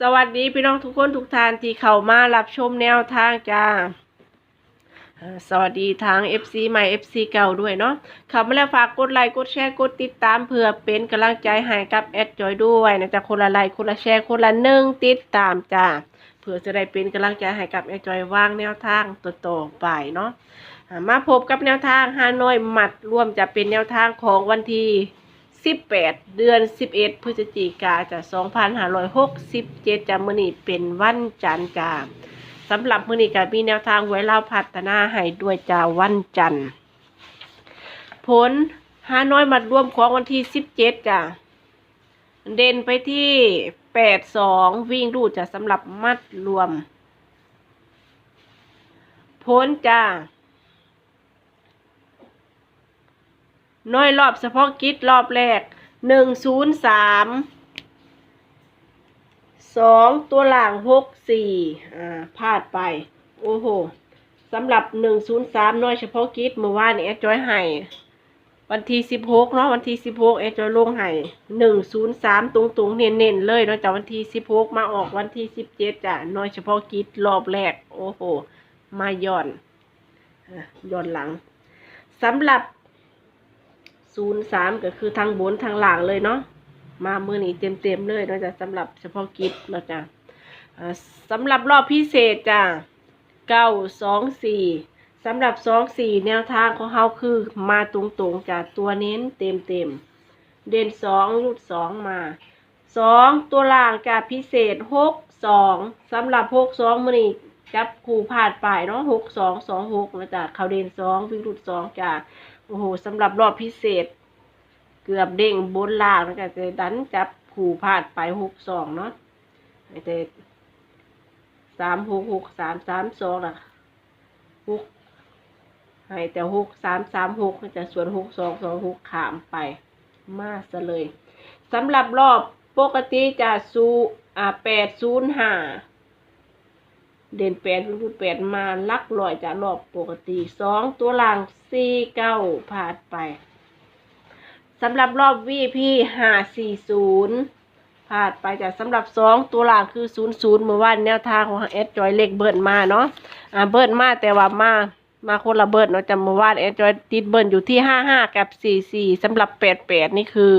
สวัสดีพี่น้องทุกคนทุกท่านที่เข้ามารับชมแนวทางจ้าสวัสดีทาง FC ใหม่ FC เก่าด้วยเนาะเข้ามาแล้วฝากกดไลค์กดแชร์กดติดตามเพื่อเป็นกำลังใจให้กับแอดจอยด้วยนะจ๊ะคนละไลค์คนละแชร์คนละหนึ่งติดตามจ้าเพื่อจะได้เป็นกำลังใจให้กับแอดจอยว่างแนวทางต่อๆไปเนาะมาพบกับแนวทางฮานอยหมัดร่วมจะเป็นแนวทางของวันที่ 18 เดือน 11 พฤศจิกาจะ2567จะมื้อนี้เป็นวันจันทร์จ้าสำหรับมื้อนี้ก็มีแนวทางไว้เล่าพัฒนาให้ด้วยจ้าวันจันทร์ผลหาน้อยมัดรวมของวันที่ 17จ้าเด่นไปที่ 82 วิ่งรูดจะสำหรับมัดรวมผลจ้า น้อยรอบเฉพาะกิจรอบแรกหนึ่งศูนย์สามสองตัวหลังหกสี่อ่าพลาดไป โอ้โหสำหรับหนึ่งศูนย์สามน้อยเฉพาะกิจเมื่อวานนี้แอจอยให้วันที่สิบหกเนาะวันที่สิบหกแอจอยลงให้หนึ่งศูนย์สามตรงตรงเน้นเน้นเลยเนาะจากวันที่สิบหกมาออกวันที่สิบเจ็ดจ้ะน้อยเฉพาะกิจรอบแรก โอ้โห มาย่อนอะย้อนหลังสำหรับ ศูนย์สามก็คือทางบนทางหลังเลยเนาะมามือนี้เต็มเต็มเลยเนาะจ้ะสำหรับเฉพาะกิจเนาะจ้ะสำหรับรอบพิเศษจ้ะเก้าสองสี่สำหรับสองสี่แนวทางของเขาคือมาตรงๆจ้ะตัวเน้นเต็มเต็มเด่นสองรูดสองมาสองตัวล่างจ้ะพิเศษหกสองสำหรับหกสองมือนี้จับคู่ผ่านไปเนาะหกสองสองหกนะจ๊ะเขาเด่นสองวิ่งรูดสองจ้ะ โอ้โหสำหรับรอบพิเศษ เกือบเด้งบนล่างแล้วก็จะดันจับขู่พลาดไปหกสองเนาะแต่สามหกหกสามสามสองล่ะหกให้แต่หกสามสามหกแต่ส่วนหกสองสองหกขามไป มาซะเลยสำหรับรอบปกติจะสูอ่าแปดศูนย์ห้า เด่นแปดรูดแปดมาลักลอยจากรอบปกติสองตัวหลังสี่เก้าผ่านไปสำหรับรอบวีพีห้าสี่ศูนย์ผ่านไปจากสำหรับสองตัวหลังคือศูนย์ศูนย์เมื่อวานแนวทางของเอสจอยเล็กเบิร์นมาเนาะอ่าเบิร์นมาแต่ว่ามามาคนละเบิร์นเนาะจำเมื่อวานเอสจอยติดเบิร์นอยู่ที่ห้าห้ากับสี่สี่สำหรับแปดแปดนี่คือ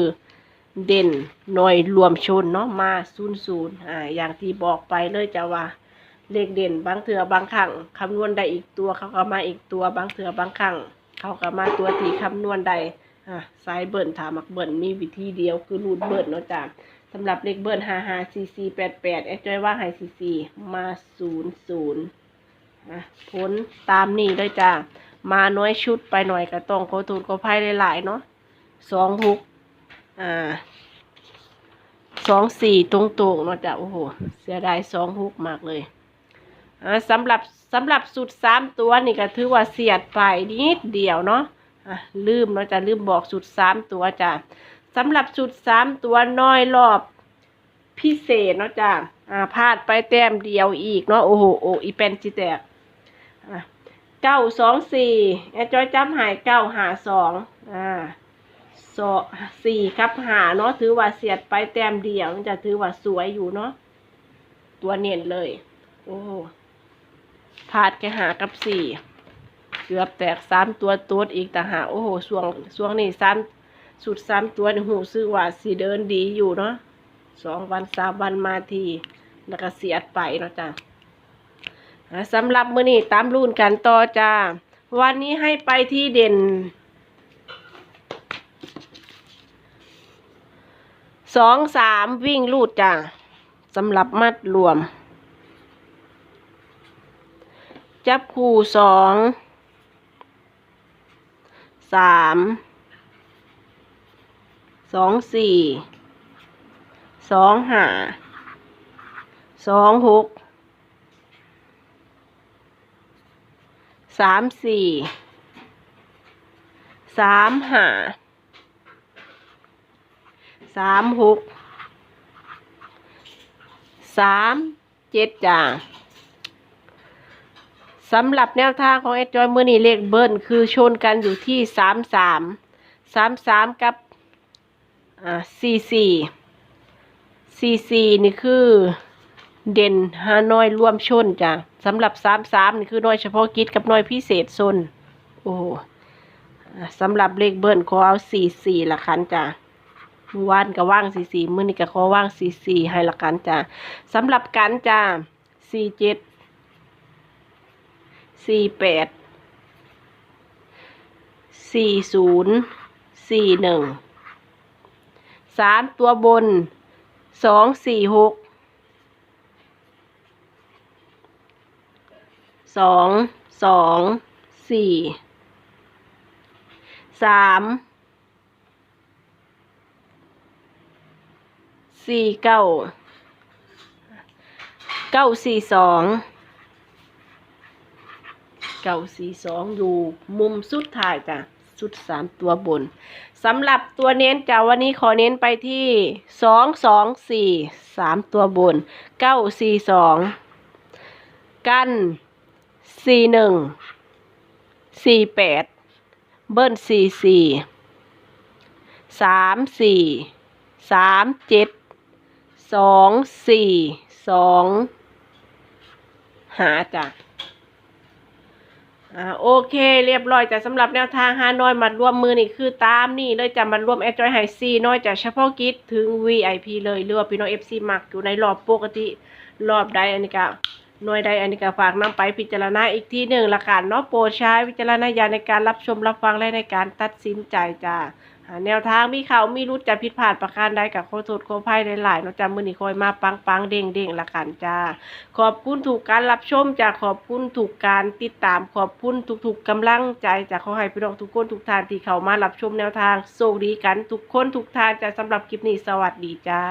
เด่นหน่วยรวมชนเนาะมาศูนย์ศูนย์อ่าอย่างที่บอกไปเลยจะว่า เลขเด่นบางเถื่อบางครั้งคำนวณได้อีกตัวเขาก็มาอีกตัวบางเถื่อบางครั้งเขาก็มาตัวที่คำนวณได้อะสายเบิร์นถามักเบิร์นมีวิธีเดียวคือรูดเบิร์นเนาะจ้ะสำหรับเลขเบิร์นห้าห้าสี่สี่แปดแปดแอดจอยว่าให้สี่สี่มาศูนย์ศูนย์อะผลตามนี้เลยจ้ะมาน้อยชุดไปหน่อยก็ต้องโคตูนโคไพ่หลายๆเนาะสองหกอ่าสองสี่ตรงๆเนาะจ้ะโอ้โห เสียดายสองหกมากเลย สำหรับสำหรับสุดสามตัวนี่ก็ถือว่าเสียดไปนิดเดียวเนาะลืมเนาะจะลืมบอกสุดสามตัวจ้ะสำหรับสุดสามตัวน้อยรอบพิเศษเนาะจ้ะอ่าพลาดไปแต้มเดียวอีกเนาะโอ้โหโอ้อีเป็นจิแตกเก้าสองสี่แอจอยจำหายเก้าหาสองอ่าสอสี่ครับหาเนาะถือว่าเสียดไปแต้มเดียวจะถือว่าสวยอยู่เนาะตัวเน้นเลย โอ้ พลาดแค่หากับสี่เกือบแตกสามตัวตัวอีกแต่หากโอ้โหช่วงช่วงนี้สามสุดสามตัวนี่หูซื้อว่าสีเดินดีอยู่เนาะสองวันสามวันมาทีแล้วก็เสียดไปเนาะจ้ะอ่าสำหรับมื้อนี้ตามรุ่นกันต่อจ้า วันนี้ให้ไปที่เด่นสองสามวิ่งลูดจ้าสำหรับมัดรวม จับคู่สองสามสองสี่สองห้าสองหกสามสี่สามห้าสามหกสามเจ็ดจ้า สำหรับแนวทางของเอจอยมือนี่เลขเบิ้ลคือชนกันอยู่ที่สามสามสามสามกับอ่าสี่สี่สี่สี่นี่คือเด่นฮานอยร่วมชนจ้ะสำหรับสามสามนี่คือน้อยเฉพาะกิจกับน้อยพิเศษซนโอ้สำหรับเลขเบิ้ลขอเอาสี่สี่ละคันจ้ะเมื่อวานก็ว่างสี่สี่มือนี้ก็ขอว่างสี่สี่ให้ละกันจ้ะสำหรับกันจ้ะสี่เจ็ด สี่แปดสี่ศูนย์สี่หนึ่งสามตัวบนสองสี่หกสองสองสี่สามสี่เก้าเก้าสี่สอง เก้าสี่สองอยู่มุมสุดท้ายจ้ะสุดสามตัวบนสำหรับตัวเน้นจ้ะวันนี้ขอเน้นไปที่สองสองสี่สามตัวบนเก้าสี่สองกันสี่หนึ่งสี่แปดเบิ้ลสี่สี่สามสี่สามเจ็ดสองสี่สองหาจ้ะ อ่าโอเค เรียบร้อยจ้ะสำหรับแนวทางฮานอยมัดรวมมือนี่คือตามนี่เลยจะมัดรวมแอดจอยไฮซีน้อยจากเฉพาะกิจถึง VIP เลยเรือพี่น้อง FC มักอยู่ในรอบปกติรอบใดอันนี้ก็หน่วยใดอันนี้ก็ฝากนำไปพิจารณาอีกที่หนึ่งละกันเนาะโปรดใช้วิจารณญาณในการรับชมรับฟังและในการตัดสินใจจ้า หาแนวทางมีเขามีรุดจะผิดพลาดประการใดกับขอโทษขออภัยหลายๆเนาะจ้ามือนี่คอยมาปังปังเด้งเด้งละกันจ้า ขอบคุณถูกการรับชมจากขอบคุณถูกการติดตามขอบคุณทุกๆกำลังใจจากขอให้พี่น้องทุกคนทุกทานที่เขามารับชมแนวทางโชคดีกันทุกคนทุกทานจ้าสำหรับคลิปนี้สวัสดีจ้า